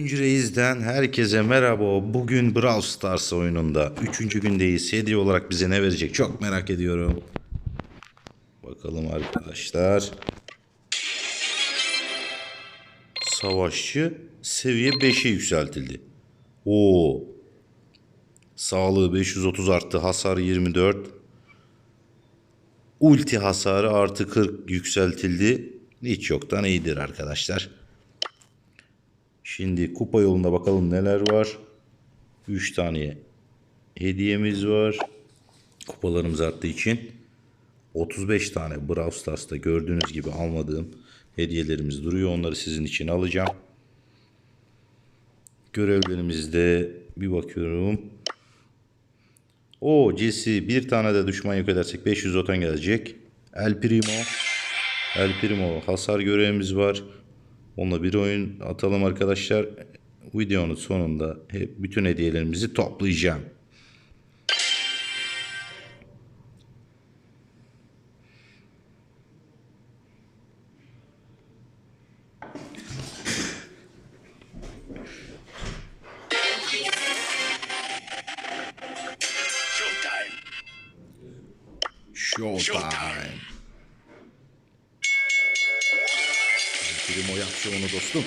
Üçüncü Reis'den herkese merhaba. Bugün Brawl Stars oyununda. Üçüncü gündeyiz. Hediye olarak bize ne verecek çok merak ediyorum. Bakalım arkadaşlar. Savaşçı seviye 5'e yükseltildi. Oo. Sağlığı 530 arttı. Hasar 24. Ulti hasarı artı 40 yükseltildi. Hiç yoktan iyidir arkadaşlar. Şimdi kupa yolunda bakalım neler var. 3 tane hediyemiz var. Kupalarımız arttığı için 35 tane Brawl Stars'ta gördüğünüz gibi almadığım hediyelerimiz duruyor. Onları sizin için alacağım. Görevlerimizde bir bakıyorum. O Jesse bir tane de düşman yok edersek 500 otan gelecek. El Primo. El Primo hasar görevimiz var. Onunla bir oyun atalım arkadaşlar. Videonun sonunda hep bütün hediyelerimizi toplayacağım. Showtime. Showtime. Primo yap şovunu dostum.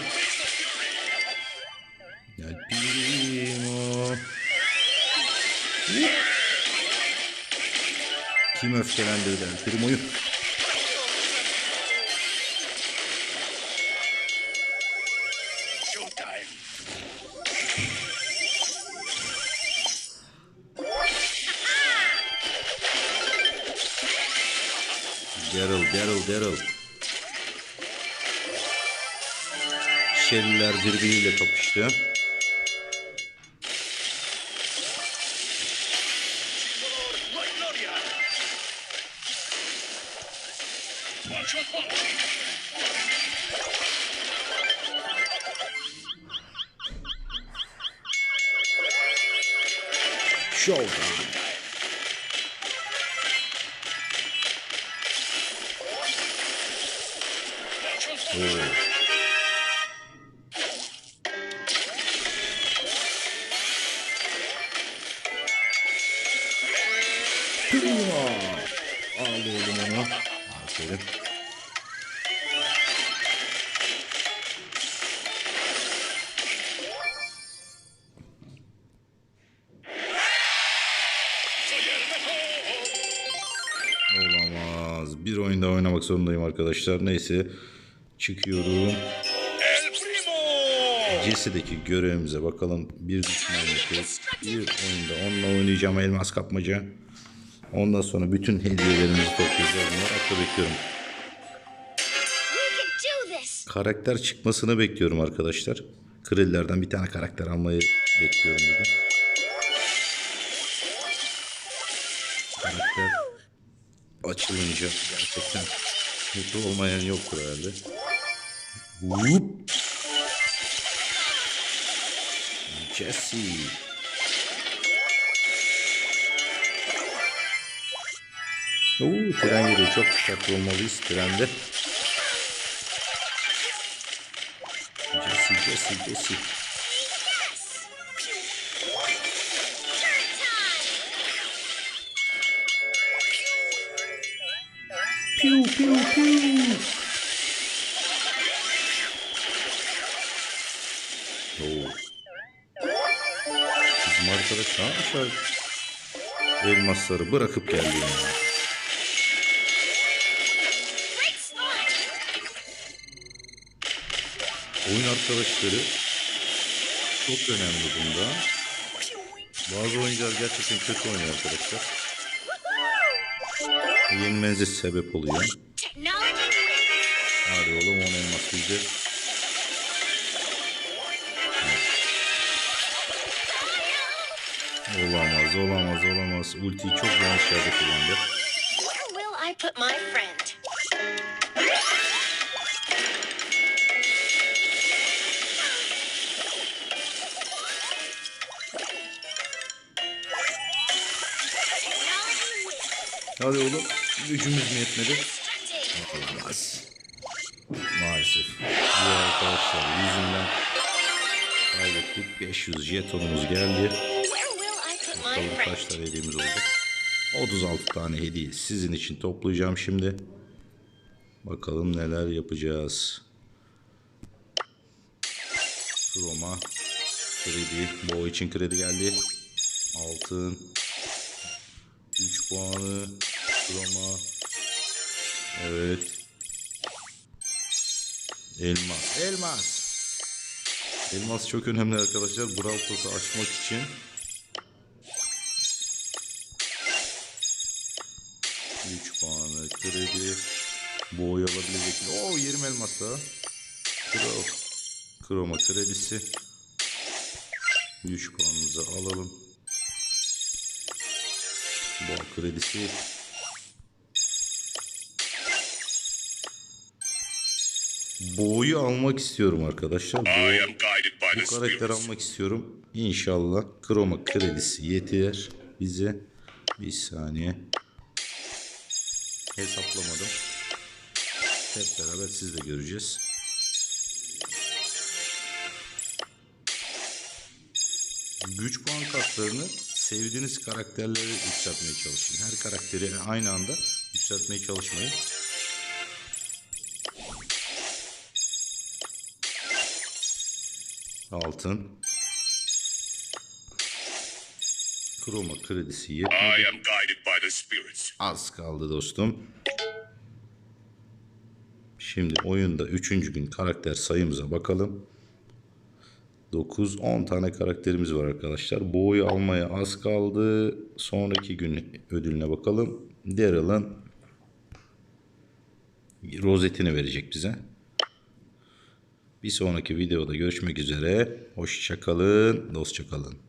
Gel Primo. Kim öfkelendirdi El Primo'yu? Daryl, Daryl, Daryl. Şeliler birbiriyle punch. Showtime. Oo. Aferin. Olamaz. Bir oyunda oynamak zorundayım arkadaşlar. Neyse. Çıkıyorum. El Primo. Jesse'deki görevimize bakalım. Bir düşman yok. Bir oyunda onunla oynayacağım elmas kapmaca. Ondan sonra bütün hediyelerimizi toplayacağız. Merakla bekliyorum. Karakter çıkmasını bekliyorum arkadaşlar. Krallerden bir tane karakter almayı bekliyorum bugün. Karakter açılınca gerçekten mutlu olmayan yoktur herhalde. Whoop. Jesse. Oo, tren geliyor. Çok dikkatli olmalıyız trende. Jesse, Jesse, Jesse. Piu, piu, piu. Oo. Bizim arkadaş ne yapmışlar? Elmasları bırakıp geldi ya. Oyun arkadaşları çok önemli bunda. Bazı oyuncular gerçekten kötü oynuyor arkadaşlar. Yenmenize sebep oluyor. Hadi oğlum on elmas bizde. Olamaz, olamaz, olamaz. Ultiyi çok yanlış yerde kullandı. Where will I put my friend? Hadi oğlum. Gücümüz mü yetmedi? Olamaz. Maalesef. Bu arkadaşlar yüzünden hallettik. 500 jetonumuz geldi. Bakalım kaç tane hediyemiz olacak. 36 tane hediye sizin için toplayacağım şimdi. Bakalım neler yapacağız. Roma kredi. Boğa için kredi geldi. Altın. 3 puanı. Roma. Evet. Elmas. Elmas. Elmas çok önemli arkadaşlar. Brawl Pass'ı açmak için. 3 puanı kredi. Boğayı alabilecek mi? Oo 20 elmas daha. Kro. Kroma kredisi. 3 puanımızı alalım. Boğa kredisi. Boğayı almak istiyorum arkadaşlar. By bu spirits. almak istiyorum. İnşallah kroma kredisi yeter bize. Bir saniye. Hesaplamadım. Hep beraber siz de göreceğiz. Güç puan kartlarını sevdiğiniz karakterleri yükseltmeye çalışın. Her karakteri aynı anda yükseltmeye çalışmayın. Altın. Kroma kredisi yetmedi. Az kaldı dostum. Şimdi oyunda 3. gün karakter sayımıza bakalım. 9-10 tane karakterimiz var arkadaşlar. Boğayı almaya az kaldı. Sonraki gün ödülüne bakalım. Daryl'ın rozetini verecek bize. Bir sonraki videoda görüşmek üzere. Hoşçakalın, dostça kalın.